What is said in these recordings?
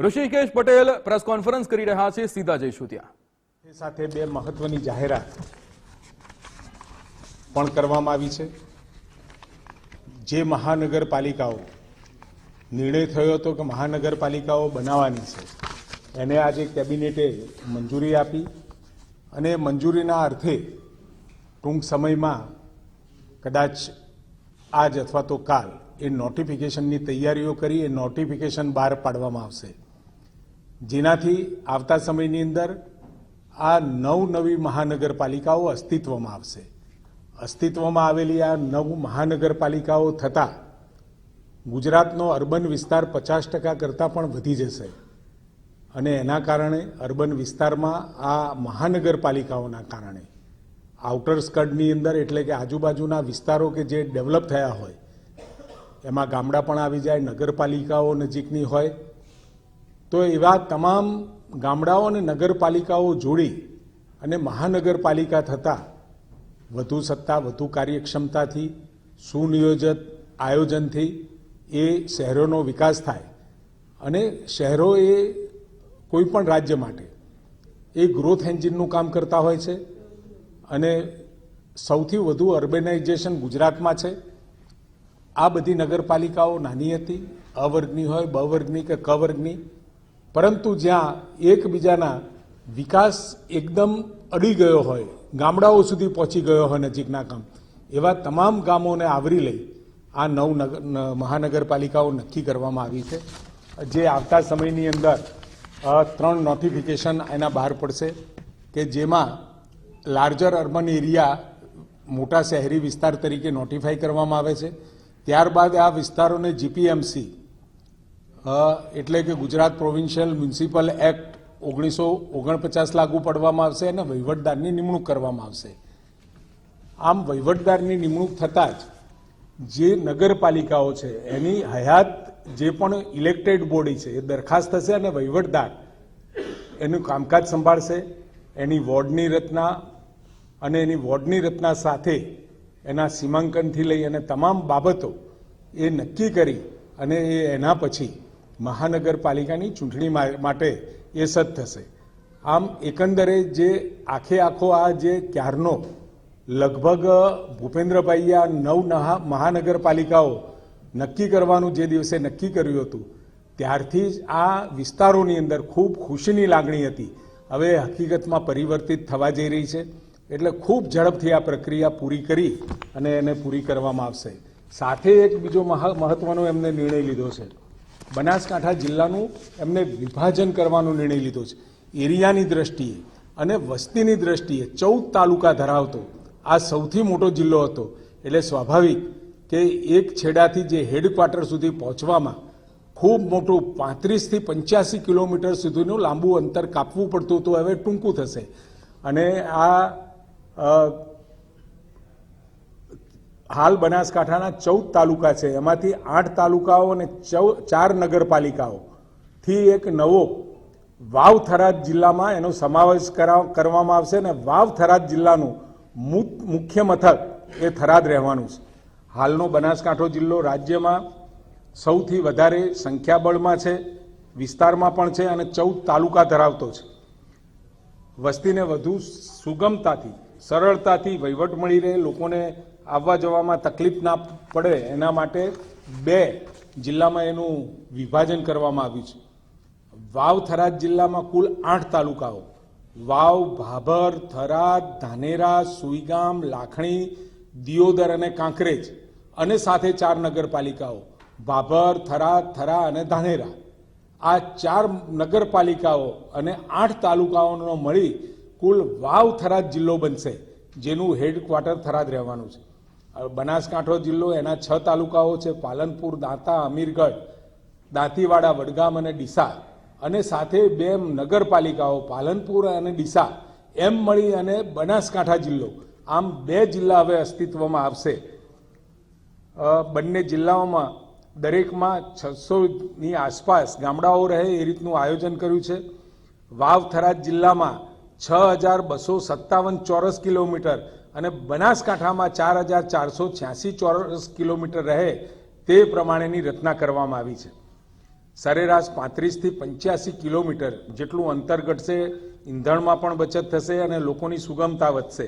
Rishikesh Patel press conference કરી રહ્યા છે સીધા જઈશું ત્યાં સાથે બે મહત્વની જાહેરાત પણ કરવામાં આવી છે. જે મહાનગરપાલિકાઓ નિર્ણય થયો હતો કે મહાનગરપાલિકાઓ બનાવવાની છે, એને આજે કેબિનેટે મંજૂરી આપી અને મંજૂરીના અર્થે ટૂંક સમયમાં કદાચ આજ અથવા તો કાલ એ નોટિફિકેશનની તૈયારીઓ કરી, એ નોટિફિકેશન બહાર પાડવામાં આવશે. જેનાથી આવતા સમયની અંદર આ નવ નવી મહાનગરપાલિકાઓ અસ્તિત્વમાં આવશે. અસ્તિત્વમાં આવેલી આ નવ મહાનગરપાલિકાઓ થતાં ગુજરાતનો અર્બન વિસ્તાર પચાસ ટકા કરતાં પણ વધી જશે. અને એના કારણે અર્બન વિસ્તારમાં આ મહાનગરપાલિકાઓના કારણે આઉટર સ્કડની અંદર એટલે કે આજુબાજુના વિસ્તારો કે જે ડેવલપ થયા હોય, એમાં ગામડા પણ આવી જાય, નગરપાલિકાઓ નજીકની હોય તો એવા તમામ ગામડાઓ અને નગરપાલિકાઓ જોડી અને મહાનગરપાલિકા થતાં વધુ સત્તા, વધુ કાર્યક્ષમતાથી સુનિયોજિત આયોજનથી એ શહેરોનો વિકાસ થાય. અને શહેરો એ કોઈ પણ રાજ્ય માટે એ ગ્રોથ એન્જિનનું કામ કરતા હોય છે. અને સૌથી વધુ અર્બેનાઇઝેશન ગુજરાતમાં છે. આ બધી નગરપાલિકાઓ નાની હતી, અવર્ગની હોય બ વર્ગની કે ક વર્ગની પરંતુ જ્યાં એકબીજાના વિકાસ એકદમ અડી ગયો હોય, ગામડાઓ સુધી પહોંચી ગયો હોય નજીકના કામ એવા તમામ ગામોને આવરી લઈ આ નવ નગર મહાનગરપાલિકાઓ નક્કી કરવામાં આવી છે. જે આવતા સમયની અંદર ત્રણ નોટિફિકેશન એના બહાર પડશે કે જેમાં લાર્જર અર્બન એરિયા મોટા શહેરી વિસ્તાર તરીકે નોટિફાઈ કરવામાં આવે છે. ત્યારબાદ આ વિસ્તારોને જીપીએમસી એટલે કે ગુજરાત પ્રોવિન્શિયલ મ્યુનિસિપલ એક્ટ ઓગણીસો ઓગણપચાસ લાગુ પાડવામાં આવશે અને વહીવટદારની નિમણૂક કરવામાં આવશે. આમ વહીવટદારની નિમણૂક થતાં જ જે નગરપાલિકાઓ છે, એની હયાત જે પણ ઇલેક્ટેડ બોડી છે, એ દરખાસ્ત થશે અને વહીવટદાર એનું કામકાજ સંભાળશે. એની વોર્ડની રચના અને એની વોર્ડની રચના સાથે એના સીમાંકનથી લઈ અને તમામ બાબતો એ નક્કી કરી અને એ એના પછી મહાનગરપાલિકાની ચૂંટણી માટે એ સદ થશે. આમ એકંદરે જે આખે આખો આ જે ક્યારનો લગભગ ભૂપેન્દ્રભાઈએ આ નવ મહાનગરપાલિકાઓ નક્કી કરવાનું જે દિવસે નક્કી કર્યું હતું, ત્યારથી જ આ વિસ્તારોની અંદર ખૂબ ખુશીની લાગણી હતી. હવે હકીકતમાં પરિવર્તિત થવા જઈ રહી છે. એટલે ખૂબ ઝડપથી આ પ્રક્રિયા પૂરી કરી અને એને પૂરી કરવામાં આવશે. સાથે એક બીજો મહા- મહત્વનો એમને નિર્ણય લીધો છે. બનાસકાંઠા જિલ્લાનું એમને વિભાજન કરવાનો નિર્ણય લીધો છે. એરિયાની દ્રષ્ટિએ અને વસ્તીની દ્રષ્ટિએ ચૌદ તાલુકા ધરાવતો આ સૌથી મોટો જિલ્લો હતો. એટલે સ્વાભાવિક કે એક છેડાથી જે હેડક્વાર્ટર સુધી પહોંચવામાં ખૂબ મોટું પાંત્રીસથી પંચ્યાસી કિલોમીટર સુધીનું લાંબુ અંતર કાપવું પડતું હતું, હવે ટૂંકું થશે. અને આ હાલ બનાસકાંઠાના ચૌદ તાલુકા છે. એમાંથી આઠ તાલુકાઓ અને ચૌ, ચાર નગરપાલિકાઓથી એક નવો વાવ થરાદ જિલ્લામાં એનો સમાવેશ કરા- કરવામાં આવશે અને વાવ થરાદ જિલ્લાનું મુખ્ય મથક એ થરાદ રહેવાનું છે. હાલનો બનાસકાંઠો જિલ્લો રાજ્યમાં સૌથી વધારે સંખ્યાબળમાં છે, વિસ્તારમાં પણ છે અને ચૌદ તાલુકા ધરાવતો છે. વસ્તીને વધુ સુગમતાથી, સરળતાથી વહીવટ મળી રહે, લોકોને આવવા જવામાં તકલીફ ના પડે એના માટે બે જિલ્લામાં એનું વિભાજન કરવામાં આવ્યું છે. વાવ થરાદ જિલ્લામાં કુલ આઠ તાલુકાઓ. વાવ, ભાભર, થરાદ, ધાનેરા, સુઈગામ, લાખણી, દિયોદર અને કાંકરેજ અને સાથે ચાર નગરપાલિકાઓ. ભાભર, થરાદ, થરા અને ધાનેરા. આ ચાર નગરપાલિકાઓ અને આઠ તાલુકાઓનો મળી કુલ વાવ થરાદ જિલ્લો બનશે, જેનું હેડક્વાર્ટર થરાદ રહેવાનું છે. બનાસકાંઠો જિલ્લો, એના છ તાલુકાઓ છે, પાલનપુર, દાંતા, અમીરગઢ, દાંતીવાડા, વડગામ અને ડીસા. અને સાથે બે નગરપાલિકાઓ, પાલનપુર અને ડીસા. એમ મળી અને બનાસકાંઠા જિલ્લો. આમ બે જિલ્લા હવે અસ્તિત્વમાં આવશે. બંને જિલ્લાઓમાં દરેકમાં છસોની આસપાસ ગામડાઓ રહે એ રીતનું આયોજન કર્યું છે. વાવ થરાદ જિલ્લામાં છ હજાર બસો સત્તાવન ચોરસ કિલોમીટર અને બનાસકાંઠામાં ચાર હજાર ચારસો છ્યાસી ચોરસ કિલોમીટર રહે તે પ્રમાણેની રચના કરવામાં આવી છે. સરેરાશ પાંત્રીસથી પંચ્યાસી કિલોમીટર જેટલું અંતર ઘટશે, ઈંધણમાં પણ બચત થશે અને લોકોની સુગમતા વધશે.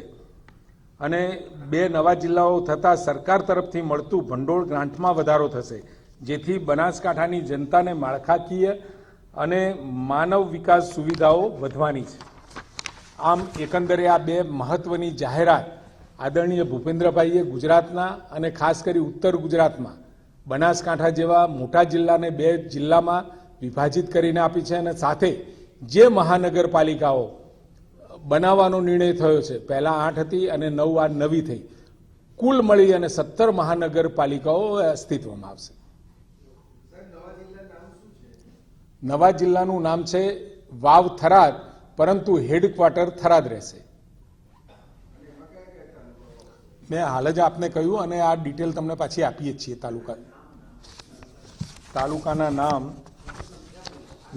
અને બે નવા જિલ્લાઓ થતાં સરકાર તરફથી મળતું ભંડોળ ગ્રાન્ટમાં વધારો થશે, જેથી બનાસકાંઠાની જનતાને માળખાકીય અને માનવ વિકાસ સુવિધાઓ વધવાની છે. આમ એકંદરે આ બે મહત્વની જાહેરાત આદરણીય ભૂપેન્દ્રભાઈએ ગુજરાતના અને ખાસ કરી ઉત્તર ગુજરાતમાં બનાસકાંઠા જેવા મોટા જિલ્લાને બે જિલ્લામાં વિભાજિત કરીને આપી છે અને સાથે જે મહાનગરપાલિકાઓ બનાવવાનો નિર્ણય થયો છે પહેલાં આઠ હતી અને નવ આ નવી થઈ કુલ મળી અને સત્તર મહાનગરપાલિકાઓ અસ્તિત્વમાં આવશે. નવા જિલ્લાનું નામ છે વાવ થરાદ. પરંતુ હેડક્વાર્ટર થરાદ રહેશે. મેં હાલ જ આપને કહ્યું અને આ ડિટેલ તમને પાછી આપીએ છીએ તાલુકા તાલુકાના નામ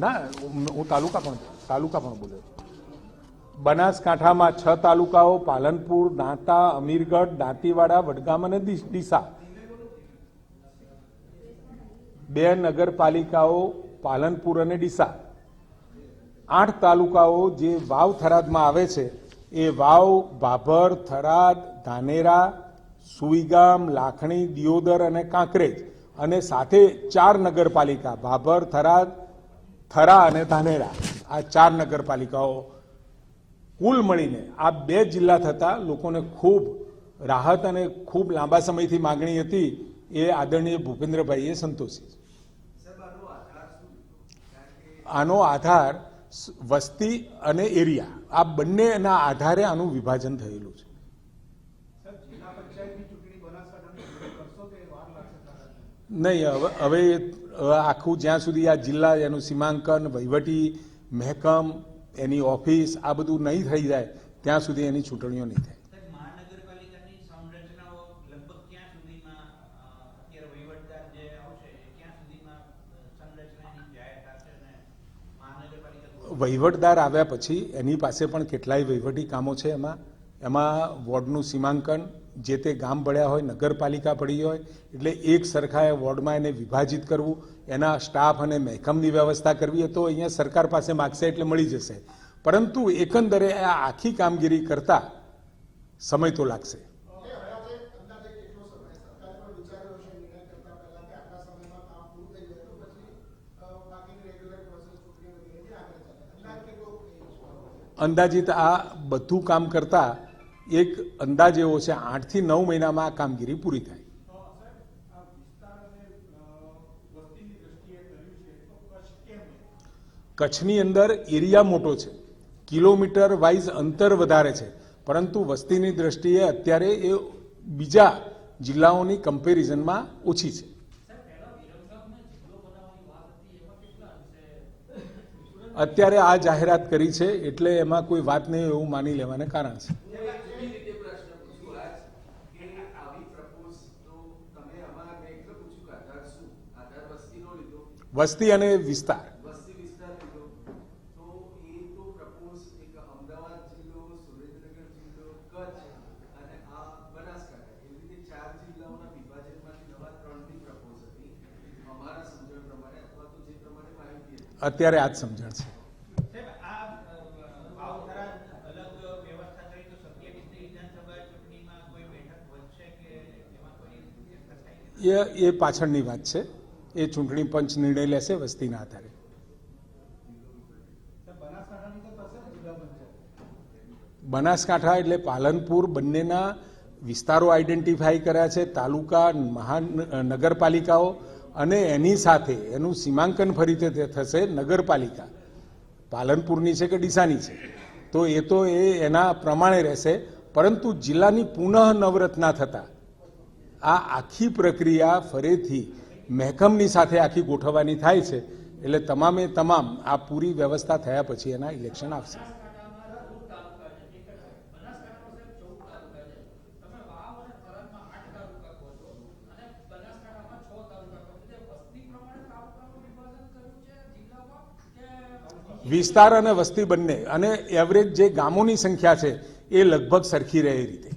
ના, હું તાલુકા પણ તાલુકા પણ બોલ્યો બનાસકાંઠામાં છ તાલુકાઓ, પાલનપુર, દાંતા, અમીરગઢ, દાંતીવાડા, વડગામ અને ડીસા. બે નગરપાલિકાઓ, પાલનપુર અને ડીસા. આઠ તાલુકાઓ જે વાવ થરાદમાં આવે છે, એ વાવ ભાભર થરાદ, ધાનેરા, સુઈગામ, લાખણી, દિયોદર અને કાંકરેજ અને સાથે ચાર નગરપાલિકા ભાભર થરાદ, થરા અને ધાનેરા. આ ચાર નગરપાલિકાઓ કુલ મળીને આ બે જિલ્લા થતા લોકોને ખૂબ રાહત અને ખૂબ લાંબા સમયથી માગણી હતી, એ આદરણીય ભૂપેન્દ્રભાઈએ સંતોષી. આનો આધાર વસ્તી અને એરિયા, આ બંનેના આધારે આનું વિભાજન થયેલું છે. નહીં, હવે હવે આખું જ્યાં સુધી આ જિલ્લા, એનું સીમાંકન, વહીવટી, મહેકમ, એની ઓફિસ, આ બધું નહીં થઈ જાય, ત્યાં સુધી એની ચૂંટણીઓ નહીં થાય સાહેબ, મહાનગરપાલિકાની સંરચનાઓ લગભગ ક્યાં સુધીમાં અ, અત્યારે વહીવટદાર જે આવશે એ ક્યાં સુધીમાં અ, સંરચનાની જાહેર થશે અને મહાનગરપાલિકા વહીવટદાર આવ્યા પછી એની પાસે પણ કેટલાય વહીવટી કામો છે એમાં. એમાં વોર્ડનું સીમાંકન, જે તે ગામ ભળ્યા હોય, નગરપાલિકા ભળી હોય, એટલે એક સરખા એ વોર્ડમાં એને વિભાજિત કરવું, એના સ્ટાફ અને મહેકમની વ્યવસ્થા કરવી તો અહીંયા સરકાર પાસે માગશે એટલે મળી જશે. પરંતુ એકંદરે આ આખી કામગીરી કરતા સમય તો લાગશે. અંદાજિત આ બધું કામ કરતા એક અંદાજ એવો છે, આઠથી નવ મહિનામાં આ કામગીરી પૂરી થાય. કચ્છની અંદર એરિયા મોટો છે. કિલોમીટર વાઇઝ અંતર વધારે છે. પરંતુ વસ્તીની દ્રષ્ટિએ અત્યારે એ બીજા જિલ્લાઓની કમ્પેરિઝનમાં ઓછી છે. અત્યારે આ જાહેરાત કરી છે એટલે એમાં કોઈ વાત નહીં, એવું માની લેવાને કારણ છે. વસ્તી અને વિસ્તાર. અત્યારે આજ જ સમજણ પ્રપોઝ તો તમે અમારા મેં એટલે પૂછ્યું કે આધાર શું આધાર વસ્તીનો લીધો વસ્તી અને વિસ્તાર વસ્તી વિસ્તાર લીધો તો એ તો પ્રપોઝ એક અમદાવાદ જિલ્લો સુરેન્દ્રનગર જિલ્લો કચ્છ અને આ બનાસકાંઠા એવી રીતે ચાર જિલ્લાઓના વિભાજનમાંથી નવા ત્રણની પ્રપોઝ હતી અમારા સમજણ પ્રમાણે અથવા તો જે પ્રમાણે માહિતી હતી અત્યારે આ જ સમજણ છે સાહેબ, આ અ, વાવ થરાદ અલગ વ્યવસ્થા કરી તો સત્યાવીસની વિધાનસભા ચૂંટણીમાં કોઈ બેઠક વધશે કે એમાં કોઈ વ્યવસ્થા થાય એ એ પાછળની વાત છે. એ ચૂંટણી પંચ નિર્ણય લેશે વસ્તીના આધારે. બનાસકાંઠા એટલે પાલનપુર બંનેના વિસ્તારો આઈડેન્ટિફાઈ કર્યા છે. તાલુકા, મહાન નગરપાલિકાઓ અને એની સાથે એનું સીમાંકન ફરી થશે નગરપાલિકા. પાલનપુરની છે કે ડીસાની છે? તો એ તો એ એના પ્રમાણે રહેશે. પરંતુ જિલ્લાની પુનઃ નવરત્ના થતા આ આખી પ્રક્રિયા ફરીથી મહેકમની સાથે આખી ગોઠવવાની થાય છે. એટલે તમામે તમામ આ પૂરી વ્યવસ્થા થયા પછી એના ઇલેક્શન આવશે. વિસ્તાર અને વસ્તી બંને અને એવરેજ જે ગામોની સંખ્યા છે એ લગભગ સરખી રહે એ રીતે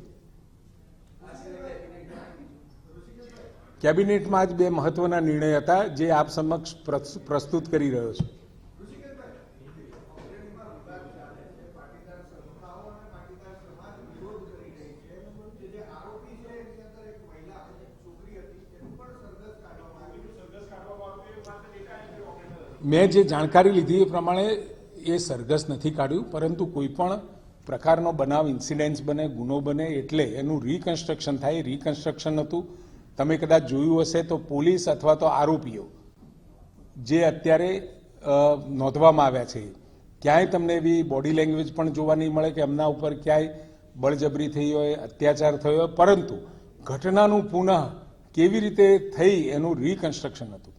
કેબિનેટમાં જ બે મહત્વના નિર્ણય હતા, જે આપ સમક્ષ પ્રસ્તુત કરી રહ્યો છું. મેં જે જાણકારી લીધી એ પ્રમાણે એ સરઘસ નથી કાઢ્યું, પરંતુ કોઈ પણ પ્રકારનો બનાવ ઇન્સિડન્સ બને, ગુનો બને, એટલે એનું રિકન્સ્ટ્રક્શન થાય. રિકન્સ્ટ્રક્શન હતું. તમે કદાચ જોયું હશે તો પોલીસ અથવા તો આરોપીઓ જે અત્યારે નોંધવામાં આવ્યા છે, ક્યાંય તમને એવી બોડી લેંગ્વેજ પણ જોવા નહીં મળે કે એમના ઉપર ક્યાંય બળજબરી થઈ હોય, અત્યાચાર થયો હોય. પરંતુ ઘટનાનું પુનઃ કેવી રીતે થઈ એનું રિકન્સ્ટ્રક્શન હતું?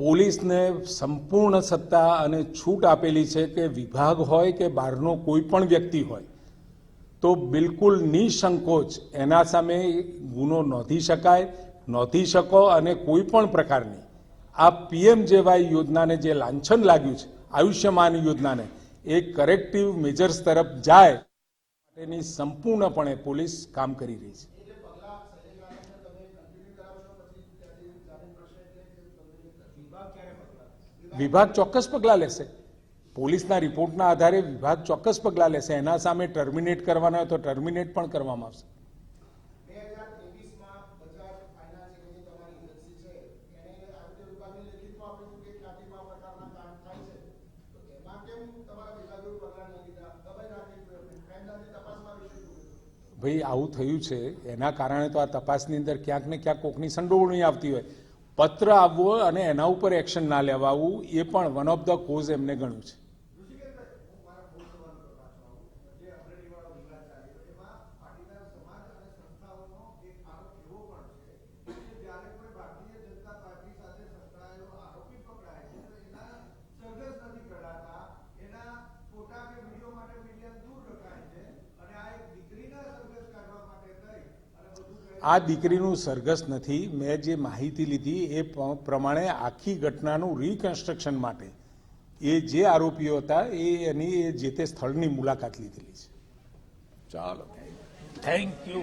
પોલીસને સંપૂર્ણ સત્તા અને છૂટ આપેલી છે કે વિભાગ હોય કે બહારનો કોઈ પણ વ્યક્તિ હોય, તો બિલકુલ નિસંકોચ એના સામે ગુનો નોંધી શકાય, નોંધી શકો અને કોઈ પણ પ્રકારની. આ પીએમ જેવાય યોજનાને જે લાંછન લાગ્યું છે, આયુષ્યમાન યોજનાને, એ કરેક્ટિવ મેજર્સ તરફ જાય માટેની સંપૂર્ણપણે પોલીસ કામ કરી રહી છે. વિભાગ ચોક્કસ પગલાં લેશે. પોલીસના રિપોર્ટના આધારે વિભાગ ચોક્કસ પગલાં લેશે. એના સામે ટર્મિનેટ કરવાના હોય તો ટર્મિનેટ પણ કરવામાં આવશે? ભાઈ આવું થયું છે. એના કારણે તો આ તપાસની અંદર ક્યાંક ને ક્યાંક કોકની સંડોવણી આવતી હોય. પત્ર આવવો અને એના ઉપર એક્શન ના લેવાવું એ પણ વન ઓફ ધ કોઝ એમને ગણ્યું છે જે અમરેલીવાળો વિવાદ ચાલ્યો એમાં પાટીદાર સમાજ અને સંસ્થાઓનો એક આરોપ એવો પણ છે કે જ્યારે કોઈ ભારતીય જનતા પાર્ટી સાથે સંકળાયેલો આરોપી પકડાય છે તો એના સરઘસ નથી કઢાતા એના ફોટા કે વીડિયો માટે મીડિયા દૂર રખાય છે અને આ એક દીકરીના સરઘસ કાઢવા માટે થઈ અને બધું કહે આ દીકરીનું સરઘસ નથી. મેં જે માહિતી લીધી એ પ્રમાણે આખી ઘટનાનું રિકન્સ્ટ્રક્શન માટે. એ જે આરોપીઓ હતા એ એની એ જે તે સ્થળની મુલાકાત લીધેલી છે. ચાલો. Thank you